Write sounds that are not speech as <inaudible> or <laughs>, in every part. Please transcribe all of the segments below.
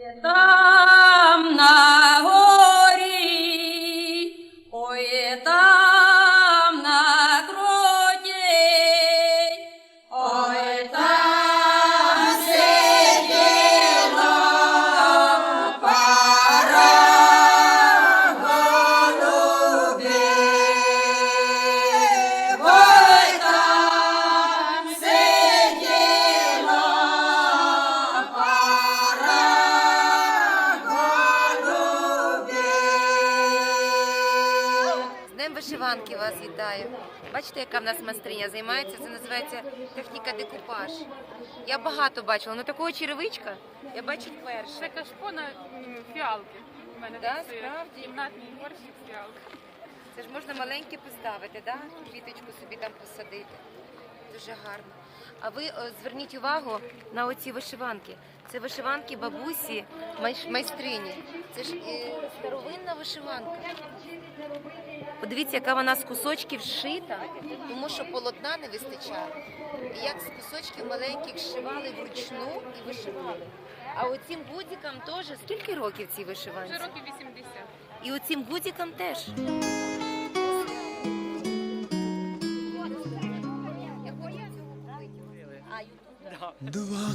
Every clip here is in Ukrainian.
Там Вишиванки вас вітаю. Бачите, яка в нас майстриня займається? Це називається техніка декупаж. Я багато бачила, ну такого черевичка я бачу Це вперше. кашпо на фіалки. У мене Да, справді? Кімнатний горщик фіалки. Це ж можна маленьке поставити, да? квіточку собі там посадити. Дуже гарно. А ви о, зверніть увагу на оці вишиванки. Це вишиванки бабусі майш- майстрині. Це ж е, старовинна вишиванка. Подивіться, яка вона з кусочків зшита, тому що полотна не вистачає. І як з кусочків маленьких зшивали вручну і вишивали. А оцім гудзикам теж скільки років цій вишиванці? Вже років 80. І оцім гудзикам теж. Два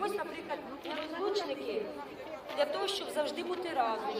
Ось, наприклад, розлучники для того, щоб завжди бути разом.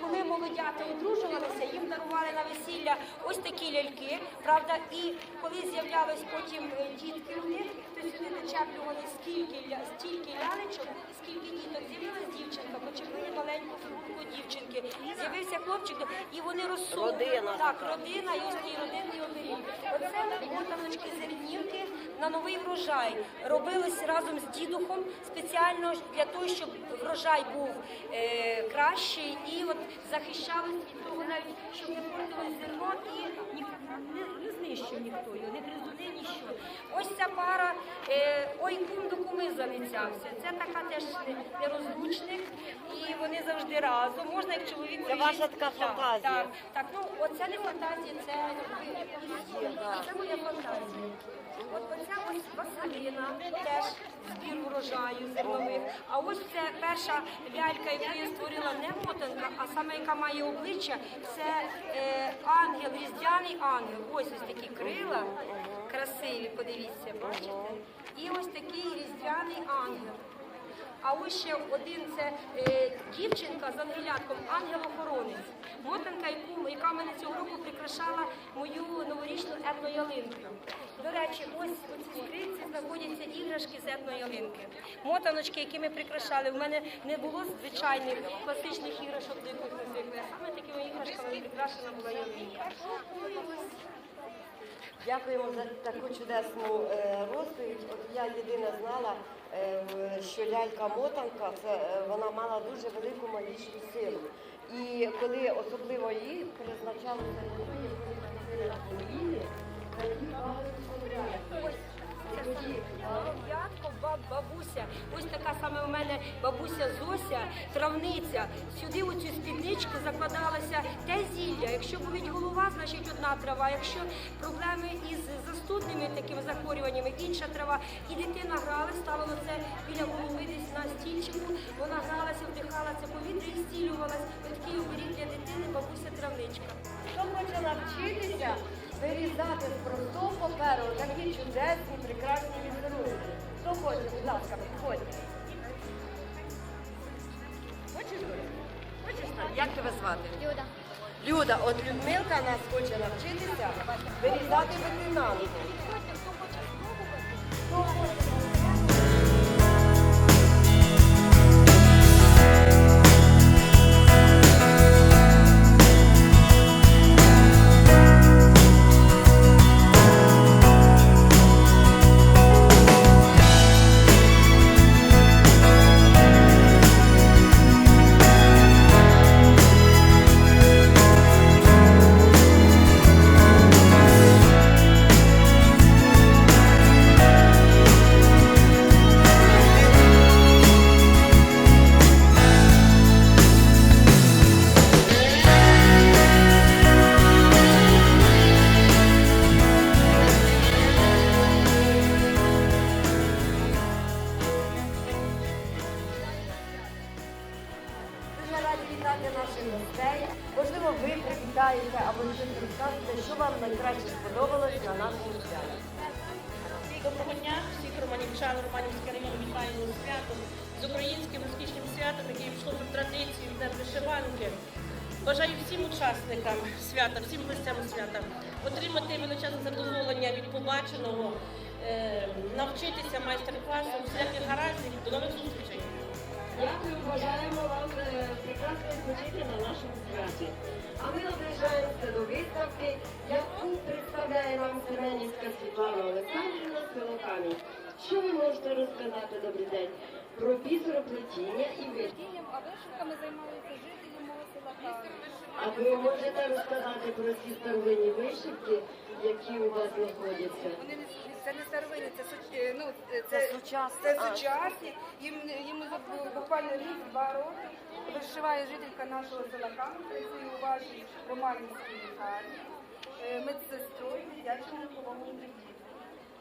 Коли молодята одружувалися, їм дарували на весілля ось такі ляльки, правда, і коли з'являлись потім е, дітки у них, то сюди начеплювали скільки стільки лялечок, скільки діток. З'явилась дівчинка, почепили маленьку фігурку дівчинки. З'явився хлопчик, і вони розсунули. Родина. Так, родина, і ось ті родинний оберіг. Оце мотаночки зернівки на новий врожай. Робились разом з дідухом спеціально для того, щоб врожай був е, кращий і от захищали від того, навіть щоб не портилось зерно і ні, не ніхто його, не гризуни, ніщо. Ось ця пара е, ой кум до куми залицявся. Це така теж не- нерозлучник, завжди разом. Можна як чоловік. Це ваша така фантазія. Так, так, ну оце не фантазія, це, це моя фантазія. От оця ось Василина, теж збір врожаю зернових. А ось це перша лялька, яку я створила не мотанка, а саме яка має обличчя, це е, ангел, різдвяний ангел. Ось ось такі крила красиві, подивіться, бачите? І ось такий різдвяний ангел. А ось ще один це е, дівчинка з ангелятком, ангел-охоронець. Мотанка, яку, яка мене цього року прикрашала мою новорічну етноялинку. До речі, ось у цій скринці знаходяться іграшки з етноялинки. Мотаночки, які ми прикрашали. У мене не було звичайних класичних іграшок, до яких ми звикли. Саме такими іграшками прикрашена була ялинка. Дякуємо за таку чудесну е, розповідь. От я єдине знала, е, що лялька-мотанка е, вона мала дуже велику магічну силу. І коли особливо її призначали за люди, коли носили на коліні, тоді брали Ось це Ятко, баб, бабуся. Ось така саме у мене бабуся Зося, травниця. Сюди у цю спідничку закладалося те зілля. Якщо болить голова, значить одна трава. Якщо проблеми із застудними такими захворюваннями, інша трава. І дитина грала, ставила це біля голови десь на стільчику. Вона гралася, вдихала це повітря і зцілювалась. Ось такий оберіг для дитини бабуся травничка. Хто хоче навчитися вирізати з простого паперу такі чудесні, звати? Люда. Люда, от Людмилка нас хоче навчитися вирізати ветеринарку. Романівчан, Романівський район вітаю святом, з українським успішним святом, яке йшло в традицію День вишиванки. Бажаю всім учасникам свята, всім гостям свята отримати величезне задоволення від побаченого, е, навчитися майстер-класам, всіляких гараздів. До нових зустрічей! Дякую, бажаємо вам е, прекрасно відпочити на нашому святі. А ми наближаємося до виставки, яку представляє нам Семенівська Світлана Олександрівна з. Що ви можете розказати, добрий день, про бісероплетіння і вишивку? А вишивками займалися жителі мого села Кам'янка. А ви можете розказати про ці старовинні вишивки, які у вас знаходяться? Вони не це не старовинні, це суч- е, ну це, Це сучасні. Це А. сучасні. Їм їм буквально рік два роки вишиває жителька нашого села Кам'янка, працює у вашій романівській лікарні, е, медсестрою в дитячому відділі.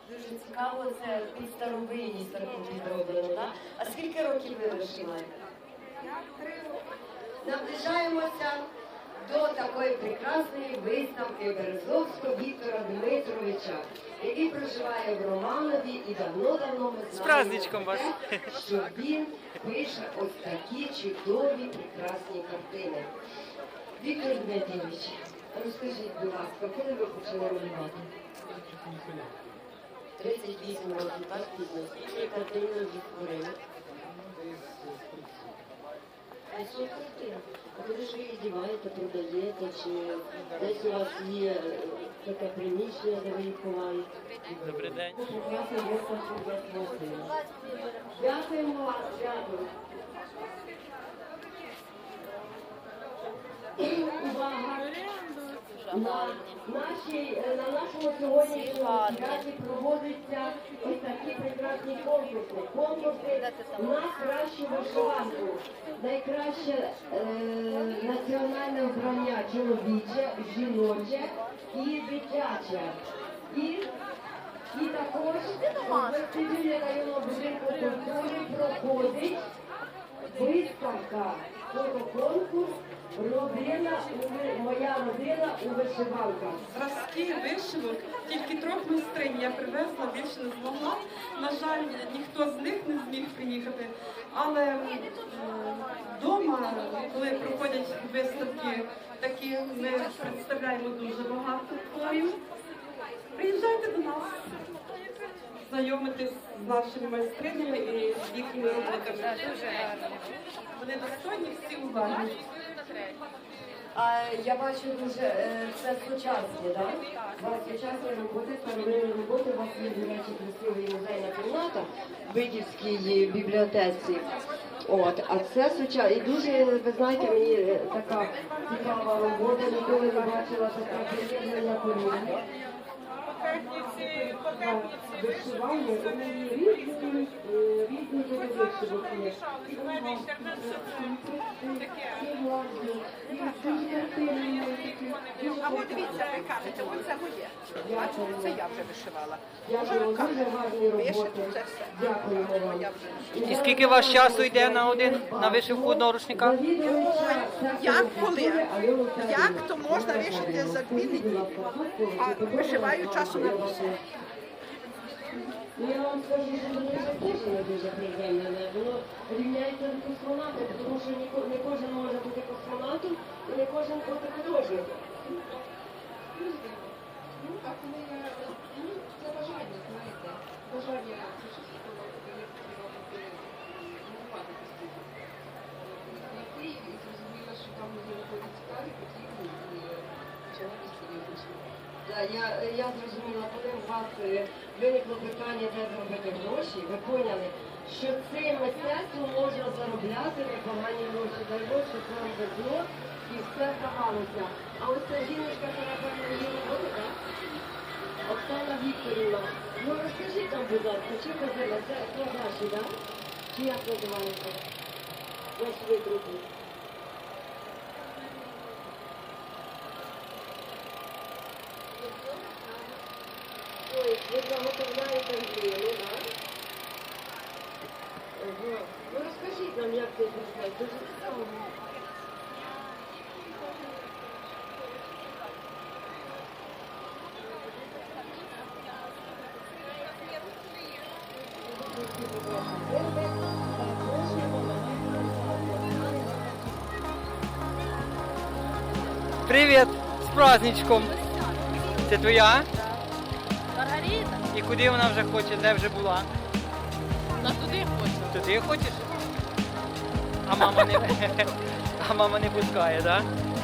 Дуже цікаво, це під старовинність таку підроблено, так? А скільки років ви вишиваєте? Я три роки. Наближаємося до такої прекрасної виставки Березовського Віктора Дмитровича, який проживає в Романові і давно-давно ми знаємо, вас. що він пише ось такі чудові, прекрасні картини. Віктор Дмитрович, розкажіть, будь ласка, коли ви почали малювати? 38 років, так пізно. Скільки картин ви вже створили? А? Куди ж ви їх діваєте, продаєте, чи десь у вас є е, таке приміщення, де ви їх ховаєте? Добрий день. Дякуємо вам, дякую. Увага! На, нашій, е, на нашому сьогоднішньому святі проводяться ось такі прекрасні конкурси. Конкурси на кращу вишиванку, найкраще е, національне обрання чоловіче, жіноче і дитяче. І, і також вестибюлі районного будинку культури проходить виставка, фотоконкурс Родина моя родина у вишиванках. зразки вишивок, тільки трьох майстринь я привезла, більше не змогла. На жаль, ніхто з них не зміг приїхати. Але вдома, коли проходять виставки, такі ми представляємо дуже багато творів. Приїжджайте до нас, знайомитись з нашими майстринями і з їхніми роботами. Вони достойні всі уваги. Я бачу дуже е, це сучасні, так? Сучасні роботи, старовинні роботи, у вас є, до речі, красивий музейна кімната в Видівській бібліотеці. От, а це сучасне. І дуже, ви знаєте, мені така цікава робота, ніколи не бачила така приєднання коліна. Вишивання, вони різні, різні види вишивок є. І вона, власне, і картини. А от дивіться, ви кажете, оце моє. Дякую. Це я вже вишивала. Дякую, дуже гарні роботи. Вишито це все. Дякуємо вам. І скільки у вас часу йде на один на вишивку одного рушника? Як коли? Як то можна вишити за дві неділі? А вишиваю часу на місяць. Ну, я вам скажу, що мені вже теж не дуже приємно. Воно рівняється до космонавта, тому що не кожен може бути космонавтом і не кожен бути художником. Ну, а коли ну, це бажання, знаєте, бажання робити в Києві і зрозуміла, що там мені робити цікаві, потрібні і почала собі вишивати. Да, я, я зрозуміла, коли у вас е, виникло питання, де заробити гроші, ви поняли, що цим мистецтвом можна заробляти непогані гроші. Дай Бог, щоб вам везло і все вдавалося. А ось ця жіночка, напевно її роботи, так? Оксана Вікторівна, ну розкажіть нам, будь ласка, чи казали, це, це ваші, так? Чи як називається? Ваші. Ой, Привіт! З праздничком! Це твоя? Маргарита. І куди вона вже хоче, де вже була? Вона туди хоче. Туди хочеш? А мама не, <laughs> а мама не пускає, так? Да?